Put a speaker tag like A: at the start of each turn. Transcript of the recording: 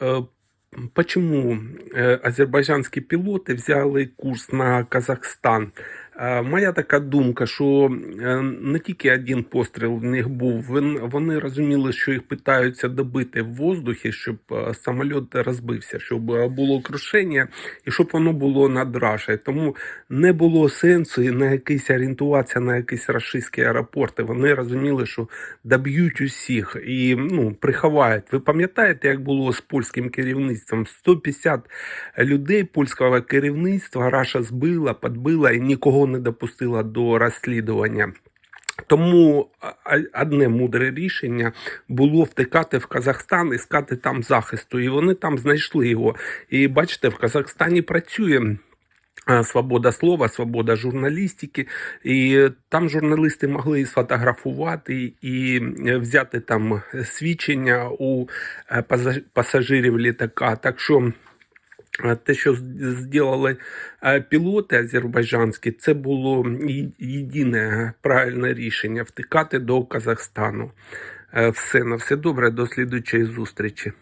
A: э, почему азербайджанские азербайджанські пілоти взяли курс на Казахстан? Моя така думка, що е, не тільки один постріл в них був, вони розуміли, що їх питаються добити в воздухі, щоб е, самоліт розбився, щоб е, було крушення і щоб воно було над Рашею. Тому не було сенсу і на якийсь орієнтуватися на якісь рашистські аеропорти. Вони розуміли, що доб'ють усіх і ну, приховають. Ви пам'ятаєте, як було з польським керівництвом? 150 людей польського керівництва Раша збила, підбила і нікого не допустила до розслідування. Тому одне мудре рішення було втикати в Казахстан, іскати там захисту, і вони там знайшли його. І бачите, в Казахстані працює. Свобода слова, свобода журналістики, і там журналісти могли і сфотографувати і взяти там свідчення у е, пасажирів літака. Так що те, що зробили е, пілоти азербайджанські, це було єдине правильне рішення втикати до Казахстану. Е, Все на все добре, до слідучої зустрічі.